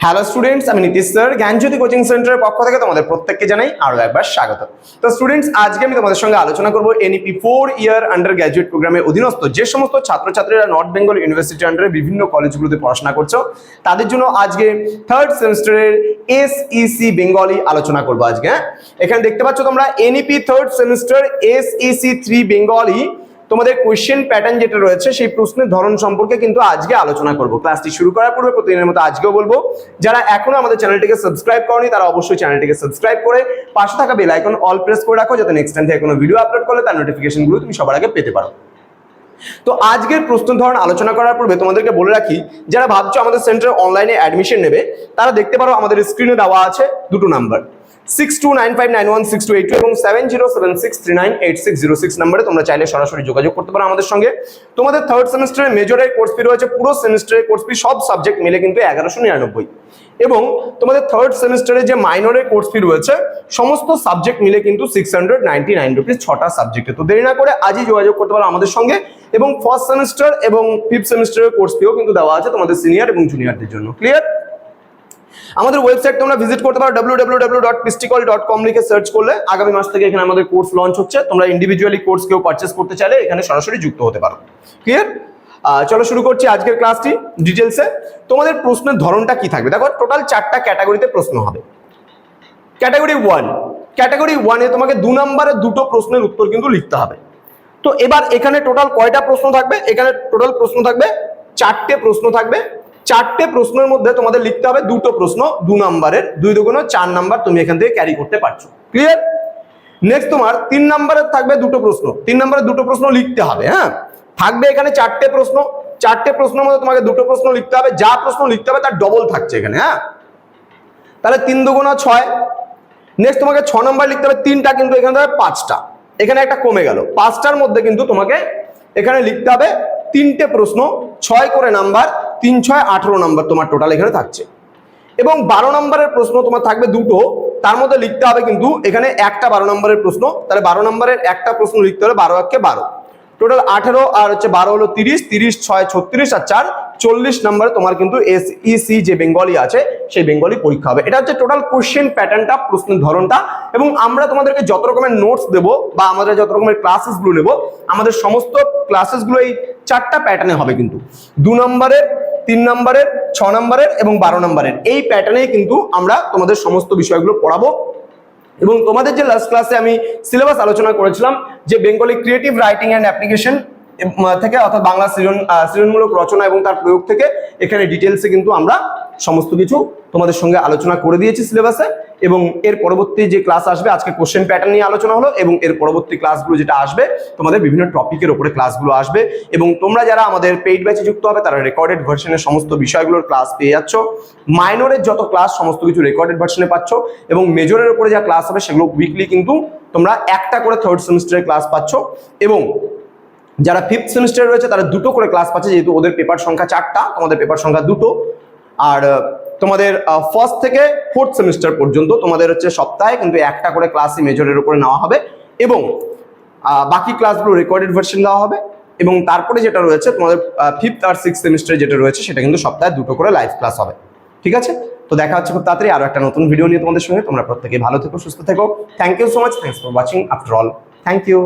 Hello students আমি Nitish sir জ্ঞানজ্যোতি coaching সেন্টারের পক্ষ থেকে তোমাদের প্রত্যেককে জানাই আরও একবার স্বাগত। তো স্টুডেন্টস আজকে আমি তোমাদের সঙ্গে আলোচনা করব NEP four year undergraduate প্রোগ্রামের অধীনস্থ যে সমস্ত ছাত্রছাত্রীরা নর্থ বেঙ্গল ইউনিভার্সিটি আন্ডারে বিভিন্ন কলেজগুলোতে পড়াশোনা করছ, তাদের জন্য আজকে থার্ড সেমিস্টারের এসইসি বেঙ্গলি আলোচনা করব আজকে হ্যাঁ? এখানে দেখতে পাচ্ছ তোমরা NEP third semester SEC three Bengali তোমাদের কোয়েশ্চেন প্যাটার্ন যেটা রয়েছে, সেই প্রশ্নের ধরন সম্পর্কে কিন্তু আজকে আলোচনা করব। ক্লাসটি শুরু করার পূর্বে প্রতিদিনের মতো আজকেও বলব, যারা এখনও আমাদের চ্যানেলটিকে সাবস্ক্রাইব করনি, তারা অবশ্যই চ্যানেলটিকে সাবস্ক্রাইব করে পাশে থাকা বেল আইকন অল প্রেস করে রাখো, যাতে নেক্সট টাইম থেকে কোনো ভিডিও আপলোড করলে তার নোটিফিকেশনগুলো তুমি সবার আগে পেতে পারো। তো আজকের প্রশ্ন ধরন আলোচনা করার পূর্বে তোমাদেরকে বলে রাখি, যারা ভাবছ আমাদের সেন্টারে অনলাইনে অ্যাডমিশন নেবে, তারা দেখতে পারো আমাদের স্ক্রিনে দেওয়া আছে দুটো number six two nine five nine one six two eight এবং seven zero seven six three nine eight six zero six চাইলে সরাসরি যোগাযোগ করতে পারো আমাদের সঙ্গে। তোমাদের থার্ড সেমিস্টারের মেজরের কোর্স রয়েছে, পুরো সেমিস্টারের কোর্স সব সাবজেক্ট মিলে কিন্তু এগারোশো নিরানব্বই। এবং তোমাদের থার্ড যে মাইনরের কোর্স রয়েছে, সমস্ত সাবজেক্ট মিলে কিন্তু six hundred ninety nine rupees ছটা সাবজেক্টে তো দেরি না করে আজই যোগাযোগ করতে পারো আমাদের সঙ্গে। এবং ফার্স্ট সেমিস্টার এবং ফিফথ সেমিস্টারের কোর্স ফিও কিন্তু দেওয়া আছে তোমাদের সিনিয়র এবং জুনিয়রদের জন্য। ক্লিয়ার আমাদের ওয়েবসাইট তোমরা ভিজিট করতে পারো ডাব্লিউ ডাব্লিউ ডট পিস্টিকল ডট কম লিখে সার্চ করলে আগামী মাস থেকে এখানে আমাদের কোর্স লঞ্চ হচ্ছে। তোমরা ইন্ডিভিজুয়ালি কোর্স কেউ পারচেস করতে চাইলে এখানে সরাসরি যুক্ত হতে পারো। ক্লিয়ার চলো শুরু করছি আজকের ক্লাসটি ডিটেলসে তোমাদের প্রশ্নের ধরনটা কি থাকবে? দেখো টোটাল চারটা ক্যাটাগরিতে প্রশ্ন হবে। ক্যাটাগরি ওয়ান ক্যাটাগরি ওয়ানে তোমাকে দু নম্বরে দুটো প্রশ্নের উত্তর কিন্তু লিখতে হবে। তো এবার এখানে টোটাল কয়টা প্রশ্ন থাকবে? এখানে টোটাল প্রশ্ন থাকবে, চারটে প্রশ্ন থাকবে। চারটে প্রশ্নের মধ্যে তোমাদের লিখতে হবে দুটো প্রশ্ন, দু নম্বরের, দুই দুগুণ চার নাম্বার তুমি এখান থেকে ক্যারি করতে পারছ। ক্লিয়ার নেক্সট তোমার তিন নম্বরের থাকবে দুটো প্রশ্ন। তিন নম্বরের দুটো প্রশ্ন লিখতে হবে হ্যাঁ? থাকবে এখানে চারটে প্রশ্ন। চারটে প্রশ্নের মধ্যে তোমাকে দুটো প্রশ্ন লিখতে হবে। যা প্রশ্ন লিখতে হবে তার ডবল থাকছে এখানে হ্যাঁ? তাহলে তিন দুগুণা ছয়। নেক্সট তোমাকে ছ নম্বর লিখতে হবে। তিনটা কিন্তু এখানে হবে পাঁচটা। এখানে একটা কমে গেল। পাঁচটার মধ্যে কিন্তু তোমাকে এখানে লিখতে হবে তিনটে প্রশ্ন, ছয় করে নাম্বার তিন, ছয়, আঠেরো নম্বর তোমার টোটাল এখানে থাকছে। এবং বারো নম্বরের প্রশ্ন তোমার থাকবে দুটো, তার মধ্যে লিখতে হবে কিন্তু এখানে একটা বারো নম্বরের প্রশ্ন, তাহলে বারো নম্বরের একটা প্রশ্ন লিখতে হলে বারো একে বারো। টোটাল আঠেরো আর হচ্ছে বারো হলো তিরিশ তিরিশ, ছয়, ছত্রিশ আর চার, চল্লিশ নম্বরে তোমার কিন্তু এস ইসি যে বেঙ্গলি আছে, সেই বেঙ্গলি পরীক্ষা হবে। এটা হচ্ছে টোটাল কোশ্চেন প্যাটার্নটা প্রশ্নের ধরনটা। এবং আমরা তোমাদেরকে যত রকমের নোটস দেবো বা আমাদের যত রকমের ক্লাসেসগুলো নেব, আমাদের সমস্ত ক্লাসেসগুলো এই চারটা প্যাটার্নে হবে কিন্তু। দু নম্বরের তিন নম্বরের, ছ নম্বরের এবং বারো নম্বরের। এই প্যাটার্নে কিন্তু আমরা তোমাদের সমস্ত বিষয়গুলো পড়াবো। এবং তোমাদের যে লাস্ট ক্লাসে আমি সিলেবাস আলোচনা করেছিলাম, যে Bengali creative writing and application থেকে অর্থাৎ বাংলা সৃজন সৃজনমূলক রচনা এবং তার প্রয়োগ থেকে এখানে ডিটেলসে কিন্তু আমরা সমস্ত কিছু তোমাদের সঙ্গে আলোচনা করে দিয়েছি সিলেবাসে এবং এর পরবর্তী যে ক্লাস আসবে, আজকে কোশ্চেন প্যাটার্ন নিয়ে আলোচনা হলো এবং এর পরবর্তী ক্লাসগুলো যেটা আসবে, তোমাদের বিভিন্ন টপিকের উপরে ক্লাসগুলো আসবে এবং তোমরা যারা আমাদের পেইড ব্যাচে যুক্ত হবে, তারা রেকর্ডেড ভার্সনের সমস্ত বিষয়গুলোর ক্লাস পেয়ে যাচ্ছ। মাইনরের যত ক্লাস সমস্ত কিছু রেকর্ডেড ভার্সনে পাচ্ছ এবং মেজরের উপরে যা ক্লাস হবে, সেগুলো উইকলি কিন্তু তোমরা একটা করে থার্ড সেমিস্টারের ক্লাস পাচ্ছ এবং যারা ফিফথ সেমিস্টারে রয়েছে, তারা দুটো করে ক্লাস পাচ্ছে, যেহেতু ওদের পেপার সংখ্যা চারটা তোমাদের পেপার সংখ্যা দুটো। আর তোমাদের ফার্স্ট থেকে ফোর্থ সেমিস্টার পর্যন্ত তোমাদের হচ্ছে সপ্তাহে কিন্তু একটা করে ক্লাসই মেজরের উপরে নেওয়া হবে এবং বাকি ক্লাসগুলো রেকর্ডেড ভার্সন দেওয়া হবে এবং তারপরে যেটা রয়েছে, তোমাদের ফিফথ আর সিক্স সেমিস্টারে যেটা রয়েছে, সেটা কিন্তু সপ্তাহে দুটো করে লাইভ ক্লাস হবে। ঠিক আছে? তো দেখা হচ্ছে খুব তাড়াতাড়ি আরও একটা নতুন ভিডিও নিয়ে তোমাদের সঙ্গে। তোমরা প্রত্যেকে ভালো থেকো, সুস্থ থেকো। Thank you so much thanks for watching after all thank you